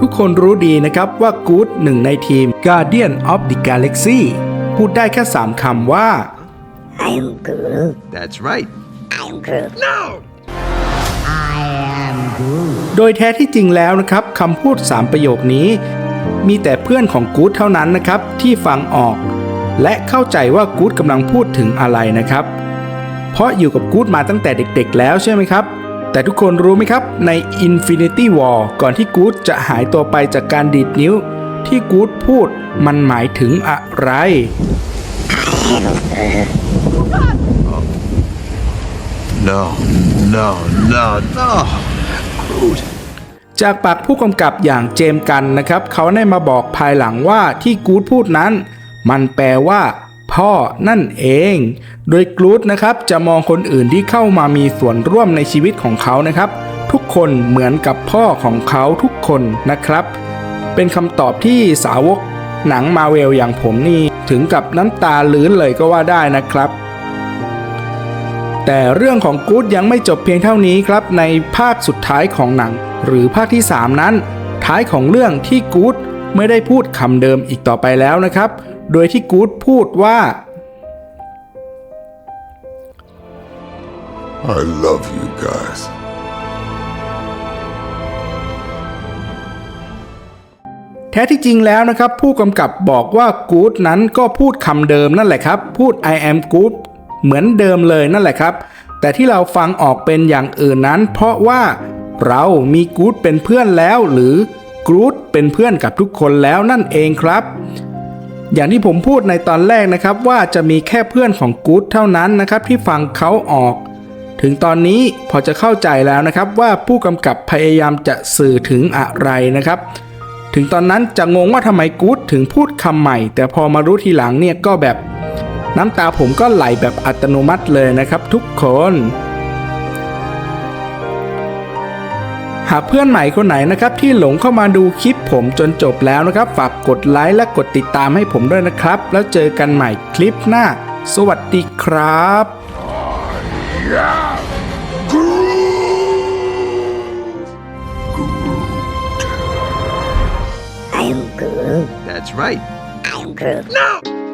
ทุกคนรู้ดีนะครับว่ากู๊ดหนึ่งในทีม Guardian of the Galaxy พูดได้แค่ 3 คำว่า I am Groot. That's right. I am Groot. No! I am Groot. โดยแท้ที่จริงแล้วนะครับคำพูด 3 ประโยคนี้ มีแต่เพื่อนของกู๊ดเท่านั้นนะครับ ที่ฟังออก และเข้าใจว่ากู๊ดกำลังพูดถึงอะไรนะครับ เพราะอยู่กับกู๊ดมาตั้งแต่เด็กๆ แล้วใช่ไหมครับ แต่ทุกคนรู้ไหมครับใน Infinity War ก่อนที่กู๊ดจะหายตัวไปจากการดีดนิ้ว ที่กู๊ดพูดมันหมายถึงอะไร No, no, no, no. Groot. จากปากผู้กำกับอย่างเจมส์กันนะครับ เขาได้มาบอกภายหลังว่าที่กู๊ดพูดนั้น มันแปลว่า พ่อนั่นเอง โดยกรูดนะครับจะมองคนอื่นที่เข้ามามีส่วนร่วมในชีวิตของเขานะครับ ทุกคนเหมือนกับพ่อของเขาทุกคนนะครับ เป็นคำตอบที่สาวกหนังมาเวลอย่างผมนี่ถึงกับน้ำตาลื้นเลยก็ว่าได้นะครับ แต่เรื่องของกู๊ดยังไม่จบเพียงเท่านี้ครับ ในภาคสุดท้ายของหนัง หรือภาคที่ 3 นั้น ท้ายของเรื่องที่กู๊ดไม่ได้พูดคำเดิมอีกต่อไปแล้วนะครับ โดยที่กู๊ดพูดว่า I love you guys. แท้ที่จริงแล้วนะครับ ผู้กำกับบอกว่ากู๊ดนั้นก็พูดคำเดิมนั่นแหละครับ พูด I am good เหมือนเดิมเลยนั่นแหละครับ แต่ที่เราฟังออกเป็นอย่างอื่นนั้น เพราะว่าเรามีกู๊ดเป็นเพื่อนแล้วหรือกรูดเป็นเพื่อนกับทุกคนแล้วนั่นเองครับ อย่างที่ผมพูดในตอนแรกนะครับว่าจะมีแค่เพื่อนของกู๊ดเท่านั้นนะครับที่ฟังเขาออก ถึงตอนนี้พอจะเข้าใจแล้วนะครับว่าผู้กำกับพยายามจะสื่อถึงอะไรนะครับ ถึงตอนนั้นจะงงว่าทำไมกู๊ดถึงพูดคำใหม่ แต่พอมารู้ทีหลังเนี่ยก็แบบ น้ำตาผมก็ไหลแบบอัตโนมัติเลยนะครับทุกคน หากเพื่อนใหม่คนไหนนะครับที่หลงเข้ามาดูคลิปผมจนจบแล้วนะครับฝากกดไลค์และกดติดตามให้ผมด้วยนะครับ แล้วเจอกันใหม่คลิปหน้า สวัสดีครับ I am Groot. That's right. I am Groot. No!